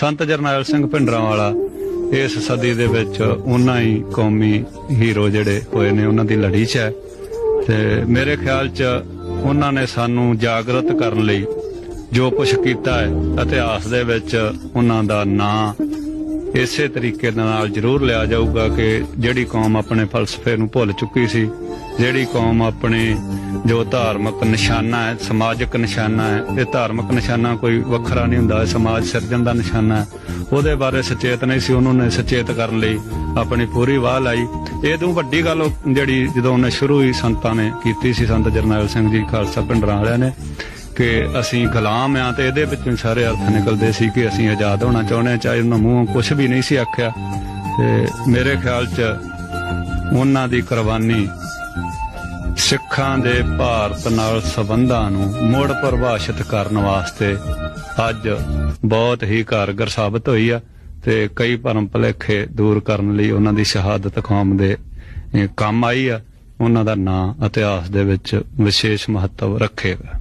ਸੰਤ ਜਰਨੈਲ ਸਿੰਘ ਭਿੰਡਰਾਂ ਵਾਲਾ ਇਸ ਸਦੀ ਦੇ ਵਿੱਚ ਉਹਨਾਂ ਹੀ ਕੌਮੀ ਹੀਰੋ ਜਿਹੜੇ ਹੋਏ ਨੇ, ਉਹਨਾਂ ਦੀ ਲੜੀ 'ਚ ਹੈ। ਤੇ ਮੇਰੇ ਖਿਆਲ 'ਚ ਉਹਨਾਂ ਨੇ ਸਾਨੂੰ ਜਾਗਰਤ ਕਰਨ ਲਈ ਜੋ ਕੁਝ ਕੀਤਾ ਹੈ, ਇਤਿਹਾਸ ਦੇ ਵਿੱਚ ਉਹਨਾਂ ਦਾ ਨਾਂ ਇਸੇ ਤਰੀਕੇ ਦੇ ਨਾਲ ਜ਼ਰੂਰ ਲਿਆ ਜਾਊਗਾ ਕਿ ਜਿਹੜੀ ਕੌਮ ਆਪਣੇ ਫਲਸਫੇ ਨੂੰ ਭੁੱਲ ਚੁੱਕੀ ਸੀ, ਜਿਹੜੀ ਕੌਮ ਆਪਣੇ ਜੋ ਧਾਰਮਿਕ ਨਿਸ਼ਾਨਾ ਹੈ, ਸਮਾਜਿਕ ਨਿਸ਼ਾਨਾ ਹੈ, ਇਹ ਧਾਰਮਿਕ ਨਿਸ਼ਾਨਾ ਕੋਈ ਵੱਖਰਾ ਨਹੀਂ ਹੁੰਦਾ ਸਮਾਜ ਸਿਰਜਣ ਦਾ ਨਿਸ਼ਾਨਾ ਹੈ। ਉਹਦੇ ਬਾਰੇ ਸੁਚੇਤ ਨਹੀਂ ਸੀ, ਉਹਨਾਂ ਨੇ ਸੁਚੇਤ ਕਰਨ ਲਈ ਆਪਣੀ ਪੂਰੀ ਵਾਹ ਲਾਈ। ਇਹ ਤੋਂ ਵੱਡੀ ਗੱਲ ਜਿਹੜੀ ਜਦੋਂ ਉਹਨੇ ਸ਼ੁਰੂ ਹੀ ਸੰਤਾਂ ਨੇ ਕੀਤੀ ਸੀ, ਸੰਤ ਜਰਨੈਲ ਸਿੰਘ ਜੀ, ਖਾਲਸਾ ਪਿੰਡਰਾਂ ਵਾਲਿਆਂ ਨੇ ਕਿ ਅਸੀਂ ਗੁਲਾਮ ਆ ਤੇ ਇਹਦੇ ਵਿੱਚੋਂ ਸਾਰੇ ਅਰਥ ਨਿਕਲਦੇ ਸੀ ਕਿ ਅਸੀਂ ਆਜ਼ਾਦ ਹੋਣਾ ਚਾਹੁੰਦੇ ਹਾਂ ਚਾਹੇ ਉਹਨਾਂ ਮੂੰਹੋਂ ਕੁਝ ਵੀ ਨਹੀਂ ਸੀ ਆਖਿਆ। ਤੇ ਮੇਰੇ ਖਿਆਲ 'ਚ ਉਹਨਾਂ ਦੀ ਕੁਰਬਾਨੀ ਸਿੱਖਾਂ ਦੇ ਭਾਰਤ ਨਾਲ ਸਬੰਧਾਂ ਨੂੰ ਮੁੜ ਪਰਿਭਾਸ਼ਿਤ ਕਰਨ ਵਾਸਤੇ ਅੱਜ ਬਹੁਤ ਹੀ ਕਾਰਗਰ ਸਾਬਤ ਹੋਈ ਆ ਤੇ ਕਈ ਭਰਮ ਭੁਲੇਖੇ ਦੂਰ ਕਰਨ ਲਈ ਉਹਨਾਂ ਦੀ ਸ਼ਹਾਦਤ ਕੌਮ ਦੇ ਕੰਮ ਆਈ ਆ। ਉਹਨਾਂ ਦਾ ਨਾਂ ਇਤਿਹਾਸ ਦੇ ਵਿੱਚ ਵਿਸ਼ੇਸ਼ ਮਹੱਤਵ ਰੱਖੇਗਾ